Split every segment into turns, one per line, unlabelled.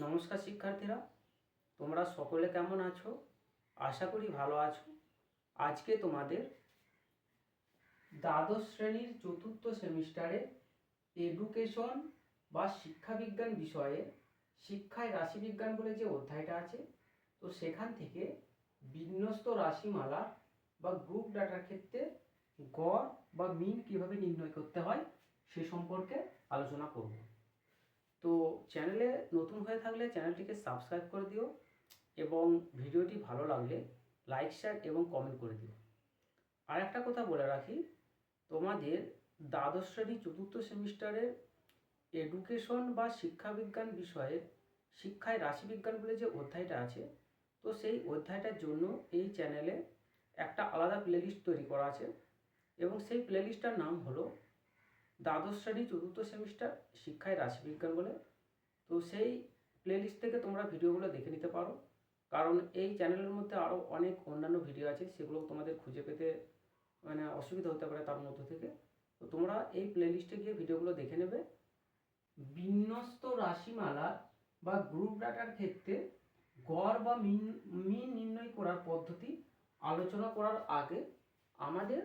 নমস্কার শিক্ষার্থীরা, তোমরা সকলে কেমন আছো? আশা করি ভালো আছো। আজকে তোমাদের দ্বাদশ শ্রেণির চতুর্থ সেমিস্টারে এডুকেশন বা শিক্ষাবিজ্ঞান বিষয়ে শিক্ষায় রাশিবিজ্ঞান বলে যে অধ্যায়টা আছে, তো সেখান থেকে বিন্যস্ত রাশিমালা বা গ্রুপ ডাটার ক্ষেত্রে গড় বা মিন কীভাবে নির্ণয় করতে হয়, সে সম্পর্কে আলোচনা করব। তো চ্যানেলে নতুন হয়ে থাকলে চ্যানেলটিকে সাবস্ক্রাইব করে দিও এবং ভিডিওটি ভালো লাগলে লাইক, শেয়ার এবং কমেন্ট করে দিও। আর একটা কথা বলে রাখি, তোমাদের দ্বাদশ শ্রেণি চতুর্থ সেমিস্টারের এডুকেশন বা শিক্ষাবিজ্ঞান বিষয়ে শিক্ষায় রাশিবিজ্ঞান বলে যে অধ্যায়টা আছে, তো সেই অধ্যায়টার জন্য এই চ্যানেলে একটা আলাদা প্লেলিস্ট তৈরি করা আছে এবং সেই প্লেলিস্টটার নাম হলো দ্বাদশ শ্রেণি, চতুর্থ সেমিস্টার শিক্ষায় রাশিবিজ্ঞান বলে। তো সেই প্লেলিস্ট থেকে তোমরা ভিডিওগুলো দেখে নিতে পারো। কারণ এই চ্যানেলের মধ্যে আরও অনেক অন্যান্য ভিডিও আছে সেগুলো তোমাদের খুঁজে পেতে মানে অসুবিধা হতে পারে তার মধ্য থেকে। তো তোমরা এই প্লেলিস্টে গিয়ে ভিডিওগুলো দেখে নেবে। বিন্যস্ত রাশিমালা বা গ্রুপ ডাটার ক্ষেত্রে গড় বা মিন মিন নির্ণয় করার পদ্ধতি আলোচনা করার আগে আমাদের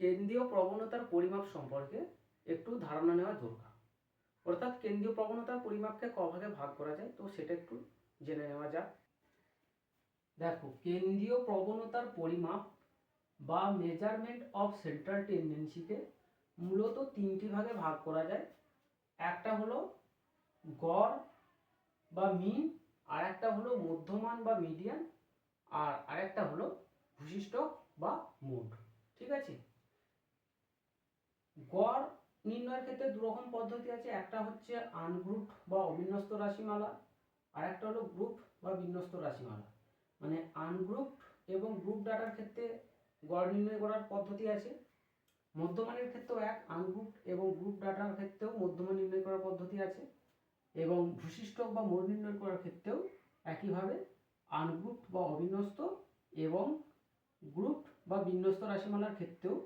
কেন্দ্রীয় প্রবণতার পরিমাপ সম্পর্কে একটু ধারণা নেওয়া দরকার। অর্থাৎ কেন্দ্রীয় প্রবণতার পরিমাপকে ক ভাগে ভাগ করা যায়, তো সেটা একটু জেনে নেওয়া যাক। দেখো, কেন্দ্রীয় প্রবণতার পরিমাপ বা মেজারমেন্ট অফ সেন্ট্রাল টেন্ডেন্সিকে মূলত তিনটি ভাগে ভাগ করা যায়। একটা হলো গড় বা মিন, আর একটা হলো মধ্যমান বা মিডিয়ান আর আরেকটা হলো ভূশিষ্ট বা মোড ঠিক আছে? গড় নির্ণয়ের ক্ষেত্রে দু রকম পদ্ধতি আছে। একটা হচ্ছে আনগ্রুপ বা অবিন্যস্ত রাশিমালা আর একটা হলো গ্রুপ বা বিন্যস্ত রাশিমালা। মানে আনগ্রুপ এবং গ্রুপ ডাটার ক্ষেত্রে গড় নির্ণয় করার পদ্ধতি আছে। মধ্যমানের ক্ষেত্রেও এক আনগ্রুপ এবং গ্রুপ ডাটার ক্ষেত্রেও মধ্যমান নির্ণয় করার পদ্ধতি আছে এবং ভূশিষ্ট বা মোড নির্ণয় করার ক্ষেত্রেও একইভাবে আনগ্রুপ বা অবিন্যস্ত এবং গ্রুপ বা বিন্যস্ত রাশিমালার ক্ষেত্রেও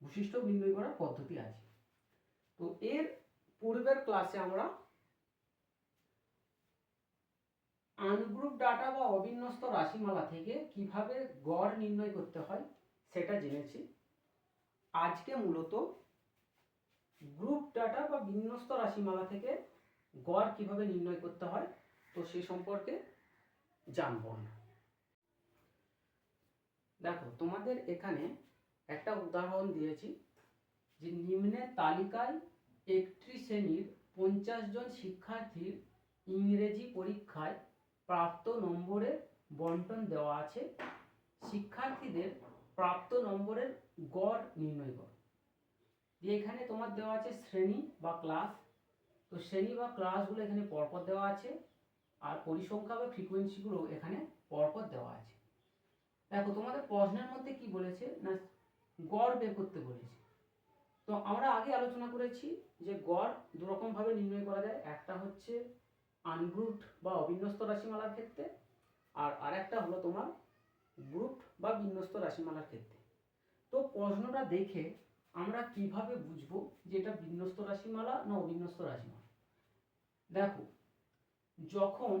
ভূশিষ্ট নির্ণয় করার পদ্ধতি আছে। তো এর পূর্বের ক্লাসে আমরা আনগ্রুপ ডাটা বা অবিন্যস্ত রাশিমালা থেকে কীভাবে গড় নির্ণয় করতে হয় সেটা জেনেছি। আজকে মূলত গ্রুপ ডাটা বা বিন্যস্ত রাশিমালা থেকে গড় কীভাবে নির্ণয় করতে হয়, তো সে সম্পর্কে জানব আমরা। দেখো, তোমাদের এখানে একটা উদাহরণ দিয়েছি। যে নিম্নের তালিকায় একটি শ্রেণির পঞ্চাশ জন শিক্ষার্থীর ইংরেজি পরীক্ষায় প্রাপ্ত নম্বরের বন্টন দেওয়া আছে। শিক্ষার্থীদের প্রাপ্ত নম্বরের গড় নির্ণয় কর। এখানে তোমার দেওয়া আছে শ্রেণি বা ক্লাস। তো শ্রেণি বা ক্লাসগুলো এখানে পরপর দেওয়া আছে আর পরিসংখ্যা বা ফ্রিকোয়েন্সিগুলো এখানে পরপর দেওয়া আছে। দেখো, তোমাদের প্রশ্নের মধ্যে কি বলেছে? না, গড় বের করতে বলেছে। তো আমরা আগে আলোচনা করেছি যে গড় দুরকমভাবে নির্ণয় করা যায়। একটা হচ্ছে আনগ্রুপড বা অবিন্যস্ত রাশিমালার ক্ষেত্রে আর আরেকটা হলো তোমার গ্রুপ বা বিন্যস্ত রাশিমালার ক্ষেত্রে। তো প্রশ্নটা দেখে আমরা কীভাবে বুঝব যে এটা বিন্যস্ত রাশিমালা না অবিন্যস্ত রাশিমালা? দেখো, যখন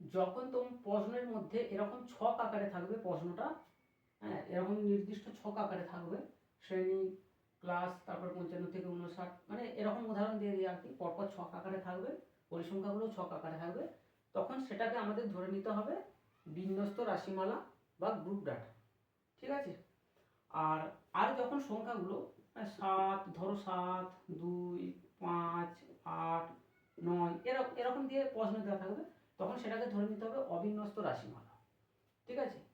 যখন তোমার প্রশ্নের মধ্যে এরকম ছক আকারে থাকবে প্রশ্নটা হ্যাঁ। এরকম নির্দিষ্ট ছক আকারে থাকবে। শ্রেণি, ক্লাস, তারপর পঞ্চান্ন থেকে উনষাট মানে এরকম উদাহরণ দিয়ে দিই আর কি পরপর ছক আকারে থাকবে পরিসংখ্যাগুলো ছক আকারে থাকবে। তখন সেটাকে আমাদের ধরে নিতে হবে বিন্যস্ত রাশিমালা বা গ্রুপ ডাটা ঠিক আছে? আর আর যখন সংখ্যাগুলো মানে সাত, ধরো সাত, দুই, পাঁচ, আট, নয়, এরকম এরকম দিয়ে প্রশ্ন দেওয়া থাকবে, তখন সেটাকে ধরে নিতে হবে অবিন্যস্ত রাশিমালা। ঠিক আছে?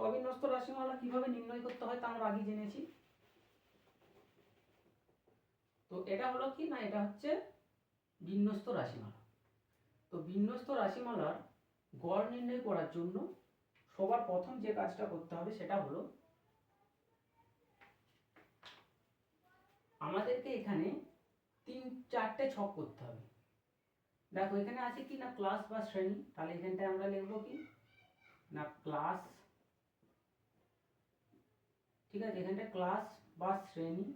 তো অবিন্যস্ত রাশিমালা কীভাবে নির্ণয় করতে হয় তা আমরা আগে জেনেছি। তো এটা হলো কি না, এটা হচ্ছে বিন্যস্ত রাশিমালা। তো বিন্যস্ত রাশিমালার গড় নির্ণয় করার জন্য সবার প্রথম যে কাজটা করতে হবে সেটা হলো, আমাদেরকে এখানে তিন, চারটে ছক করতে হবে। দেখো এখানে আছে কি না, ক্লাস বা শ্রেণি, তাহলে এখানটায় আমরা লিখব কি? না, ক্লাস ঠিক আছে, এখানটা ক্লাস বা শ্রেণি,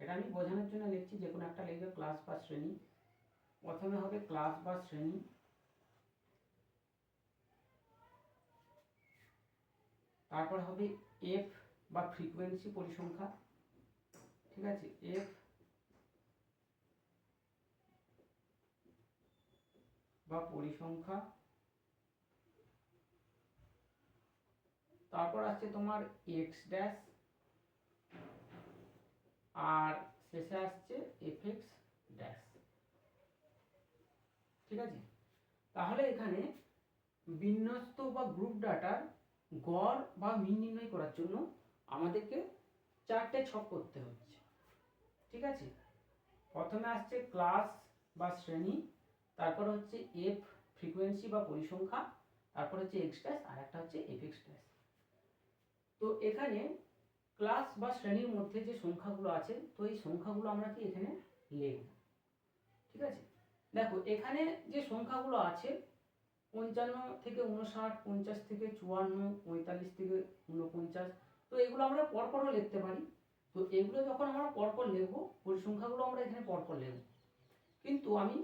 এটা আমি বোঝানোর জন্য লিখছি যে কোনো একটা লিখবে ক্লাস বা শ্রেণি। প্রথমে হবে ক্লাস বা শ্রেণি। তারপর হবে এফ বা ফ্রিকোয়েন্সি পরিসংখ্যা। ঠিক আছে এফ বা পরিসংখ্যা। তারপর আসছে তোমার এক্স ড্যাশ আর শেষে আসছে এফএক্স ড্যাশ। ঠিক আছে? তাহলে এখানে বিন্যস্ত বা গ্রুপ ডাটার গড় বা মিন নির্ণয় করার জন্য আমাদেরকে চারটে ছক করতে হচ্ছে। ঠিক আছে? প্রথমে আসছে ক্লাস বা শ্রেণি, তারপর হচ্ছে এফ ফ্রিকোয়েন্সি বা পরিসংখ্যা, তারপর হচ্ছে এক্স ড্যাশ আর একটা হচ্ছে এফ এক্স ড্যাশ। তো এখানে ক্লাস বা শ্রেণির মধ্যে যে সংখ্যাগুলো আছে, তো এই সংখ্যাগুলো আমরা কি এখানে লিখব? ঠিক আছে? দেখো, এখানে যে সংখ্যাগুলো আছে, পঞ্চান্ন থেকে উনষাট পঞ্চাশ থেকে চুয়ান্ন, পঁয়তাল্লিশ থেকে উনপঞ্চাশ তো এগুলো আমরা পরপরও লিখতে পারি। তো এগুলো যখন আমরা পরপর লিখব পরিসংখ্যাগুলো আমরা এখানে পরপর লিখব। কিন্তু আমি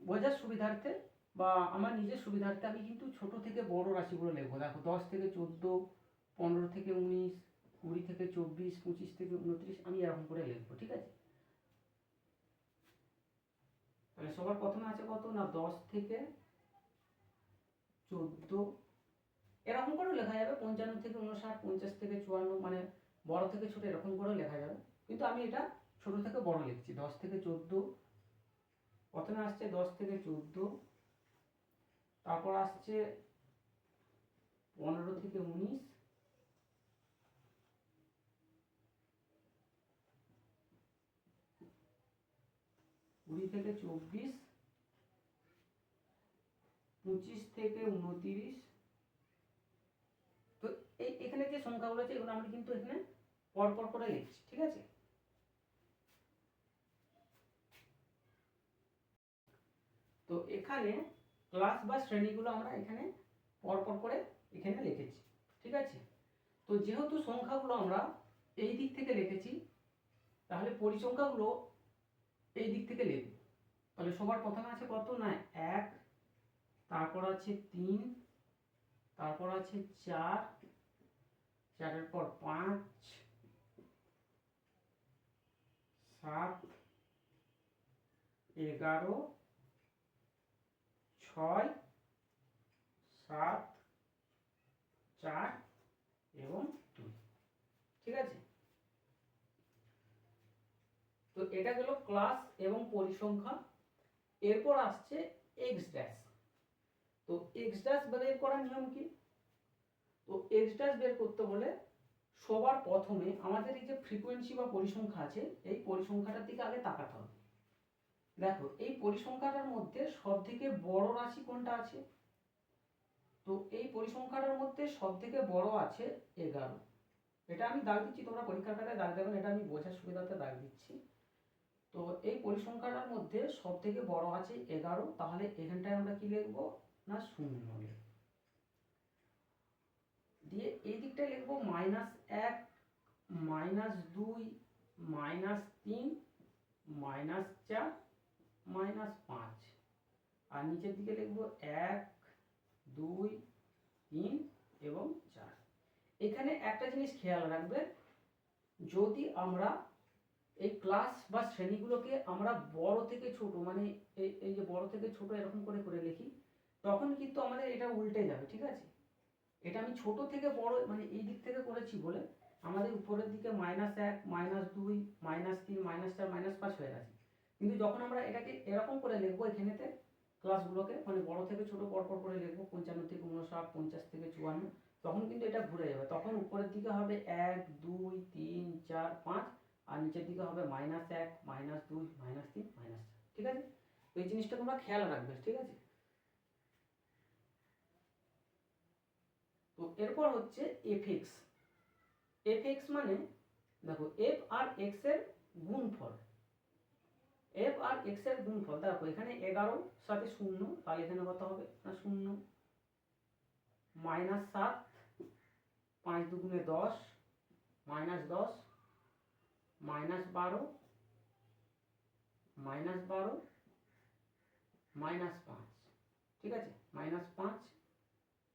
বোঝার সুবিধার্থে বা আমার নিজের সুবিধার্থে আমি কিন্তু ছোট থেকে বড় রাশিগুলো লিখব। দেখো, দশ থেকে চোদ্দ পনেরো থেকে উনিশ, কুড়ি থেকে চব্বিশ, পঁচিশ থেকে উনত্রিশ, আমি এরকম করে লিখব, ঠিক আছে? তাহলে সবার প্রথমে আছে কত? না, দশ থেকে চোদ্দ? এরকম করেও লেখা যাবে, পঞ্চান্ন থেকে উনষাট, পঞ্চাশ থেকে চুয়ান্ন মানে বড় থেকে ছোট এরকম করেও লেখা যাবে। কিন্তু আমি এটা ছোট থেকে বড় লিখছি, দশ থেকে চোদ্দ। প্রথমে আসছে দশ থেকে চোদ্দ, তারপর আসছে পনেরো থেকে উনিশ কুড়ি থেকে চব্বিশ, পঁচিশ থেকে উনতিরিশ। তো এই এখানে যে সংখ্যাগুলো আছে, এগুলো আমরা কিন্তু এখানে পরপর করে লিখছি, ঠিক আছে? তো এখানে ক্লাস বা শ্রেণীগুলো আমরা এখানে পরপর করে এখানে লিখেছি, ঠিক আছে? তো যেহেতু সংখ্যাগুলো আমরা এই দিক থেকে লিখেছি, তাহলে পরিসংখ্যাগুলো এই দিক থেকে লিখব তাহলে সবার প্রথমে আছে কত? না, এক। তারপর আছে তিন। তারপর আছে চার। চারের পর পাঁচ। সাত। এগারো। ছয়। সাত। চার। এবং দুই। ঠিক আছে? তো এটা গেল ক্লাস এবং পরিসংখ্যা এরপর আসছে এক্স ড্যাশ তো এক্স ড্যাশ বের করার নিয়ম কি? তো এক্স ড্যাশ বের করতে হলে সবার প্রথমে আমাদের এই যে ফ্রিকোয়েন্সি বা পরিসংখ্যা আছে, এই পরিসংখ্যাটার দিকে আগে তাকাতে হবে। দেখো, এই পরিসংখ্যাটার মধ্যে সব থেকে বড় রাশি কোনটা আছে? তো এই পরিসংখ্যাটার মধ্যে সব থেকে বড় আছে এগারো। এটা আমি দাগ দিচ্ছি, তোমরা পরীক্ষার খাতায় দাগ দেবেন এটা আমি বোঝার সুবিধাতে দাগ দিচ্ছি। তো এই পরিসংখ্যাটার মধ্যে সব থেকে বড় আছে এগারো, তাহলে এখানটায় আমরা কি লিখব? না শূন্য লিখব। দিয়ে এই দিকটায় লিখব মাইনাস এক, মাইনাস দুই, মাইনাস তিন, মাইনাস চার, মাইনাস পাঁচ। আর নিচের দিকে লিখব এক, দুই, তিন এবং চার। এখানে একটা জিনিস খেয়াল রাখবে, যদি আমরা এই ক্লাস বা শ্রেণীগুলোকে আমরা বড় থেকে ছোট মানে এই এই যে বড় থেকে ছোট এরকম করে করে লিখি, তখন কিন্তু আমাদের এটা উল্টে যাবে, ঠিক আছে? এটা আমি ছোট থেকে বড় মানে এই দিক থেকে করেছি বলে আমাদের উপরের দিকে মাইনাস এক মাইনাস দুই মাইনাস তিন মাইনাস চার মাইনাস পাঁচ হয়ে গেছে। কিন্তু যখন আমরা এটাকে এরকম করে লিখব এখানেতে ক্লাসগুলোকে মানে বড় থেকে ছোট পরপর করে লিখব, পঞ্চান্ন থেকে উনষাট পঞ্চাশ থেকে চুয়ান্ন, তখন কিন্তু এটা ঘুরে যাবে। তখন উপরের দিকে হবে এক, দুই, তিন, চার, পাঁচ নিচের দিকে হবে মাইনাস এক মাইনাস দুই মাইনাস তিন মাইনাস ঠিক আছে? এই জিনিসটা তোমরা খেয়াল রাখবে, ঠিক আছে? তো এরপর হচ্ছে এফএক্স এফএক্স মানে দেখো এফ আর এক্সের গুণফল। এফ আর এক্সের গুণফল, দেখো, এখানে এগারো, সাথে শূন্য, তাহলে এখানে কত হবে? না, শূন্য। মাইনাস সাত, পাঁচ দুগুণে দশ মাইনাস দশ মাইনাস বারো মাইনাস বারো, মাইনাস পাঁচ। ঠিক আছে? মাইনাস পাঁচ,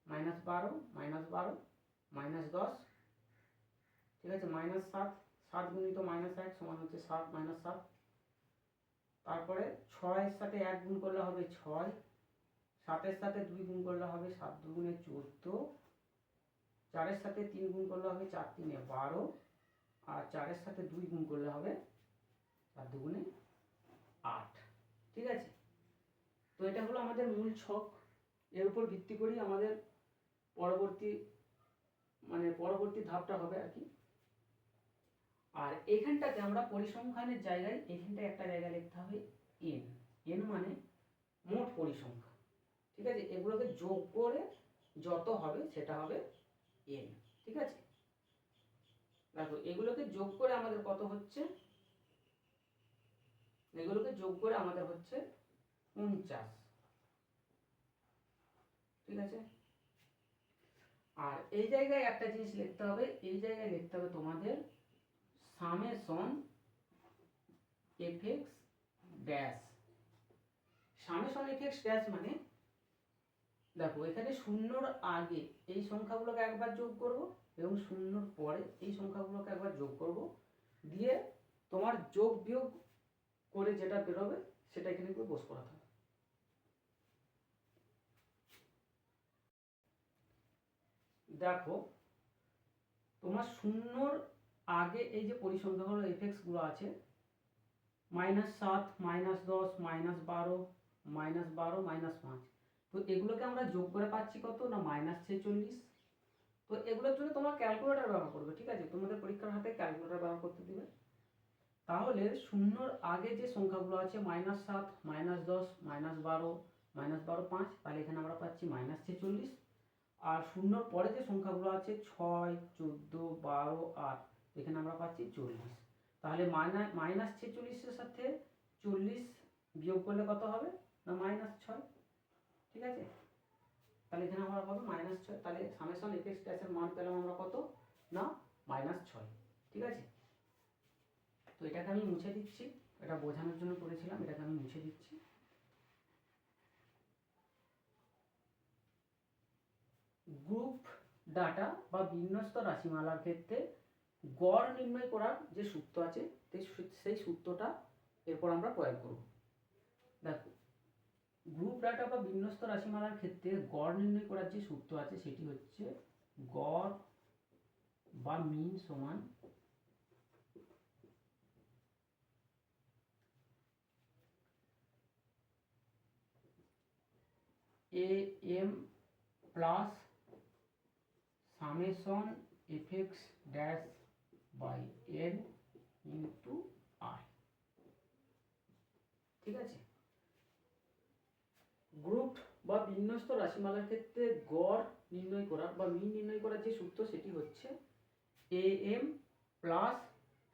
মাইনাস বারো মাইনাস বারো, মাইনাস দশ। ঠিক আছে? মাইনাস সাত সাত গুণিত মাইনাস এক সমান হচ্ছে সাত, মাইনাস সাত। তারপরে ছয়ের সাথে এক গুণ করলে হবে ছয়, সাতের সাথে দুই গুণ করলে হবে সাত দুগুণে চোদ্দ, চারের সাথে তিন গুণ করলে হবে চার তিনে বারো। আর চারের সাথে দুই গুণ করলে হবে চার দুগুণে আট। ঠিক আছে? তো এটা হলো আমাদের মূল ছক। এর উপর ভিত্তি করেই আমাদের পরবর্তী মানে পরবর্তী ধাপটা হবে আর কি। আর এখানটাতে আমরা পরিসংখ্যানের জায়গায়, এখানটায় একটা জায়গা লিখতে হবে এন এন মানে মোট পরিসংখ্যা। ঠিক আছে? এগুলোকে যোগ করে যত হবে সেটা হবে এন ঠিক আছে? দেখো এগুলোকে যোগ করে আমাদের কত হচ্ছে? এগুলোকে যোগ করে আমাদের হচ্ছে উনচাশ। ঠিক আছে? আর এই জায়গায় একটা জিনিস লিখতে হবে, এই জায়গায় লিখতে হবে তোমাদের summation f x dash. Summation f x dash মানে দেখো, এখানে শূন্যর আগে এই সংখ্যাগুলোকে একবার যোগ করব এবং শূন্যর পরে এই সংখ্যাগুলোকে একবার যোগ করব। দিয়ে তোমার যোগ বিয়োগ করে যেটা বেরোবে সেটা এখানে করে বস করা থাকবে দেখো, তোমার শূন্যর আগে এই যে পরিসংখ্যাগুলো এফেক্টসগুলো আছে, মাইনাস সাত, মাইনাস দশ, মাইনাস বারো মাইনাস বারো, মাইনাস পাঁচ। তো এগুলোকে আমরা যোগ করে পাচ্ছি কত? না, মাইনাস ছেচল্লিশ। তো এগুলোর জন্য তোমার ক্যালকুলেটার ব্যবহার করবে, ঠিক আছে? তোমাদের পরীক্ষার হাতে ক্যালকুলেটার ব্যবহার করতে দিবে। তাহলে শূন্যর আগে যে সংখ্যাগুলো আছে মাইনাস সাত মাইনাস দশ মাইনাস বারো মাইনাস বারো পাঁচ, তাহলে এখানে আমরা পাচ্ছি মাইনাস ছেচল্লিশ। আর শূন্যর পরে যে সংখ্যাগুলো আছে, ছয়, চোদ্দ, বারো, আট, এখানে আমরা পাচ্ছি চল্লিশ। তাহলে মাইনাস মাইনাস ছেচল্লিশের সাথে চল্লিশ বিয়োগ করলে কত হবে? না মাইনাস ছয়। ঠিক আছে? তাহলে এখানে আমরা পাবো মাইনাস ছয়। তাহলে সামেশন এফএক্স ড্যাশের মান পেলাম আমরা কত? না মাইনাস ছয়। ঠিক আছে? তো এটাকে আমি মুছে দিচ্ছি। এটা বোঝানোর জন্য করেছিলাম, এটাকে আমি মুছে দিচ্ছি। গ্রুপ ডাটা বা বিন্যস্ত রাশিমালার ক্ষেত্রে গড় নির্ণয় করার যে সূত্র আছে, সেই সূত্রটা এরপর আমরা প্রয়োগ করব। দেখো গ্রুপ ডাটা বা বিন্যস্ত রাশিমালার ক্ষেত্রে গড় নির্ণয় করার যে সূত্র আছে, সেটি হচ্ছে গড় বা মিন সমান A M plus summation f x dash by N into R ঠিক আছে? গ্রুপ বা বিন্যস্ত রাশিমালার ক্ষেত্রে গড় নির্ণয় করার বা মিন নির্ণয় করার যে সূত্র সেটি হচ্ছে A M plus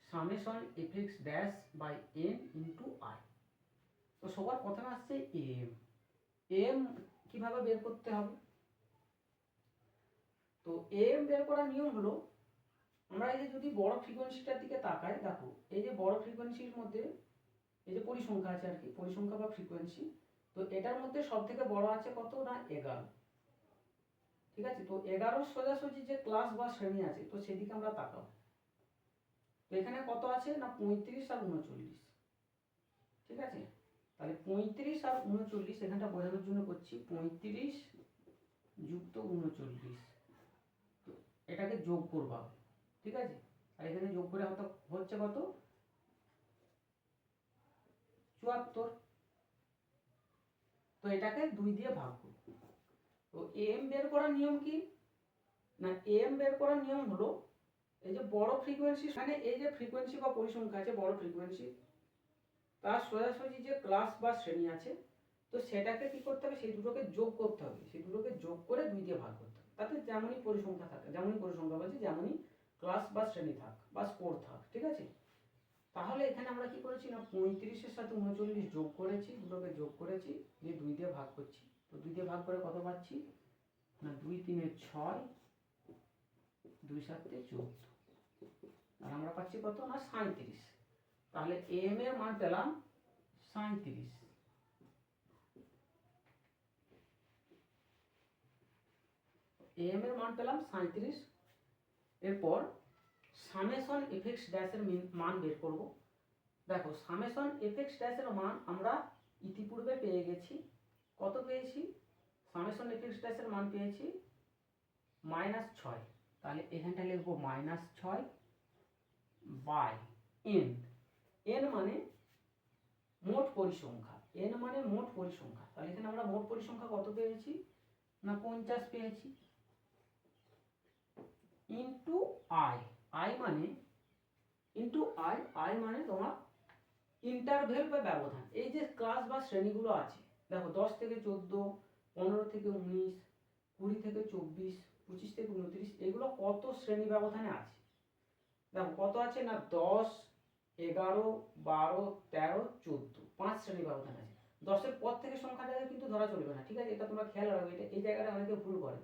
summation f x dash by N into R তো সবার প্রথমে আসছে এম এম কীভাবে বের করতে হবে? তো এম বের করার নিয়ম হলো, আমরা এই যে যদি বড় ফ্রিকোয়েন্সিটার দিকে তাকাই, দেখো, এই যে বড় ফ্রিকোয়েন্সির মধ্যে এই যে পরিসংখ্যা আছে আর কি, পরিসংখ্যা বা ফ্রিকোয়েন্সি তো এটার মধ্যে সব থেকে বড় আছে কত না এগারো। ঠিক আছে? তো এগারোর সোজাসুজি যে ক্লাস বা শ্রেণি আছে, তো সেদিকে আমরা তাকাবো। তো এখানে কত আছে? না পঁয়ত্রিশ আর উনচল্লিশ। ঠিক আছে? তাহলে পঁয়ত্রিশ আর উনচল্লিশ, এখানটা বোঝানোর জন্য করছি, পঁয়ত্রিশ যুক্ত উনচল্লিশ। তো এটাকে যোগ করবা ঠিক আছে? আর এখানে যোগ করে হয়তো হচ্ছে কত? চুয়াত্তর। তো এটাকে দুই দিয়ে ভাগ করব। তো এম বের করার নিয়ম কি? না এম বের করার নিয়ম হলো এই যে বড় ফ্রিকোয়েন্সি মানে এই যে ফ্রিকোয়েন্সি বা পরিসংখ্যা আছে, বড় ফ্রিকোয়েন্সি তার সোজাসুজি যে ক্লাস বা শ্রেণি আছে, তো সেটাকে কি করতে হবে? সেই দুটোকে যোগ করতে হবে। সেই দুটোকে যোগ করে দুই দিয়ে ভাগ করতে হবে। তাতে যেমনই পরিসংখ্যা থাকে, যেমনই পরিসংখ্যা বলছি, যেমনই ক্লাস বা শ্রেণি থাক বা স্কোর থাক, ঠিক আছে? তাহলে এখানে আমরা কি করেছি না, পঁয়ত্রিশের সাথে উনচল্লিশ যোগ করেছি, দুটোকে যোগ করেছি, দিয়ে দুই দিয়ে ভাগ করছি। তো দুই দিয়ে ভাগ করে কত পাচ্ছি? না, দুই তিনে ছয়, দুই সাতে চোদ্দ। আর আমরা পাচ্ছি কত? না সাঁত্রিশ তাহলে এম এর মান পেলাম সাঁত্রিশ এম এর মান পেলাম সাঁত্রিশ এরপর সামেশন এফএক্স ড্যাশের মান বের করব। দেখো সামেশন এফএক্স ড্যাশের মান আমরা ইতিপূর্বে পেয়ে গেছি। কত পেয়েছি? সামেশন এফএক্স ড্যাশের মান পেয়েছি মাইনাস ছয়। তাহলে এখানটা লিখব মাইনাস ছয় বাই এন। এন মানে মোট পরিসংখ্যা। এন মানে মোট পরিসংখ্যা। তাহলে এখানে আমরা মোট পরিসংখ্যা কত পেয়েছি? না পঞ্চাশ পেয়েছি। Into I. আই মানে ইন্টু আই আই মানে তোমার ইন্টারভেল বা ব্যবধান। এই যে ক্লাস বা শ্রেণীগুলো আছে, দেখো দশ থেকে চোদ্দ, পনেরো থেকে উনিশ, কুড়ি থেকে চব্বিশ, পঁচিশ থেকে উনত্রিশ, এগুলো কত শ্রেণি ব্যবধানে আছে? দেখো কত আছে না দশ, এগারো, বারো, তেরো, চোদ্দ, পাঁচ শ্রেণি ব্যবধান আছে। দশের পর থেকে সংখ্যাটাকে কিন্তু ধরা চলবে না, ঠিক আছে? এটা তোমরা খেয়াল রাখবে, এটা এই জায়গাটা অনেকে ভুল করে।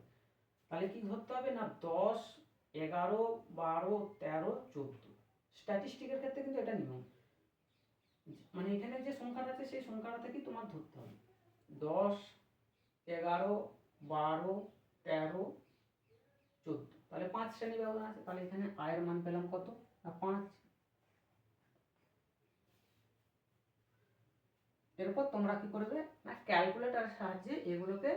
তাহলে কি ধরতে হবে না দশ এগারো, বারো, তেরো, চোদ্দ। স্ট্যাটিস্টিকের ক্ষেত্রে কিন্তু এটা নিয়ম। মানে এখানে যে সংখ্যাটা আছে, সেই সংখ্যাটা থেকেই তোমার ধরতে হবে। দশ, এগারো, বারো, তেরো, চোদ্দ। তাহলে পাঁচ শ্রেণি ব্যবধান আছে, তাহলে এখানে আয়ের মান পেলাম কত? না, পাঁচ। এরপর তোমরা কি করবে? না ক্যালকুলেটারের সাহায্যে এগুলোকে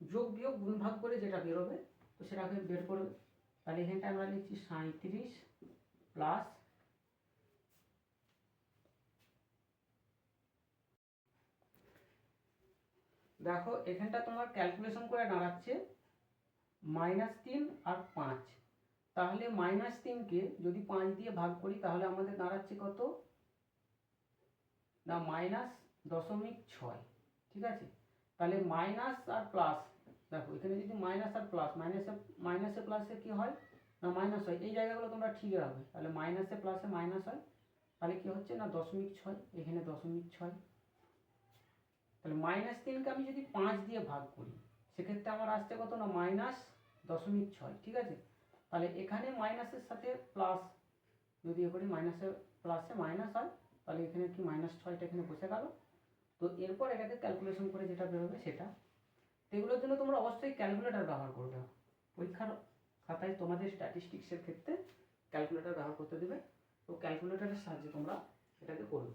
যোগ বিয়োগ গুণ ভাগ করে যেটা বেরোবে, তো সেটাকে বের করবে। তাহলে এখানটা আমরা লিখছি সাঁত্রিশ প্লাস দেখো, এখানটা তোমার ক্যালকুলেশন করে দাঁড়াচ্ছে মাইনাস তিন আর পাঁচ। তাহলে মাইনাস তিনকে যদি পাঁচ দিয়ে ভাগ করি, তাহলে আমাদের দাঁড়াচ্ছে কত? না মাইনাস দশমিক ছয়। ঠিক আছে? তাহলে মাইনাস আর প্লাস দেখো, এখানে যদি মাইনাস আর প্লাস মাইনাসে মাইনাসে প্লাসে কি হয়? না মাইনাস হয়। এই জায়গাগুলো তোমরা ঠিক রাখবে। তাহলে মাইনাসে প্লাসে মাইনাস হয়। তাহলে কি হচ্ছে না? দশমিক ছয়। এখানে দশমিক ছয়। তাহলে মাইনাস তিনকে আমি যদি পাঁচ দিয়ে ভাগ করি, সেক্ষেত্রে আমার আসছে কত না? মাইনাস দশমিক ছয়, ঠিক আছে? তাহলে এখানে মাইনাসের সাথে প্লাস যদি এ করি মাইনাসে প্লাসে মাইনাস হয়, তাহলে এখানে কি মাইনাস ছয়টা এখানে বসে গেল? তো এরপর এটাকে ক্যালকুলেশন করে যেটা বেরোবে সেটা তো এগুলোর জন্য তোমরা অবশ্যই ক্যালকুলেটর ব্যবহার করবে। পরীক্ষার খাতায় তোমাদের স্ট্যাটিস্টিক্সের ক্ষেত্রে ক্যালকুলেটর ব্যবহার করতে দেবে। তো ক্যালকুলেটরের সাহায্যে তোমরা এটাকে করবে।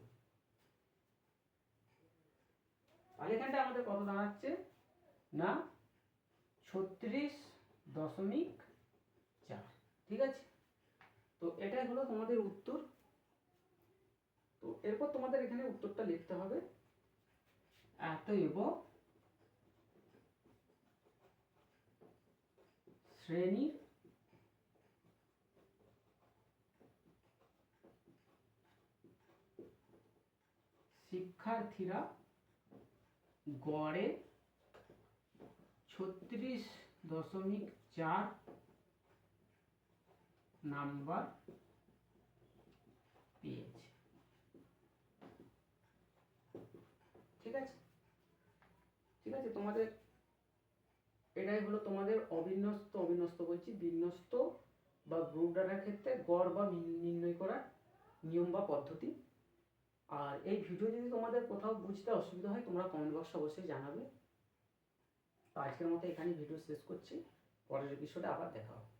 তাহলে এখানটা আমাদের কত দাঁড়াচ্ছে? না, ছত্রিশ দশমিক চার। ঠিক আছে? তো এটাই হলো তোমাদের উত্তর। তো এরপর তোমাদের এখানে উত্তরটা লিখতে হবে। এতএব শ্রেণির শিক্ষার্থীরা গড়ে ছত্রিশ দশমিক চার নাম্বার পেয়েছে। ঠিক আছে? ঠিক আছে তোমাদের এটাই হলো তোমাদের অবিন্যস্ত অবিন্যস্ত বলছি, বিন্যস্ত বা গ্রুপ ডাটার ক্ষেত্রে গড় বা নির্ণয় করার নিয়ম বা পদ্ধতি। আর এই ভিডিও যদি তোমাদের কোথাও বুঝতে অসুবিধা হয়, তোমরা কমেন্ট বক্সে অবশ্যই জানাবে। তো আজকের মতো এখানে ভিডিও শেষ করছি। পরের এপিসোডে আবার দেখা হবে।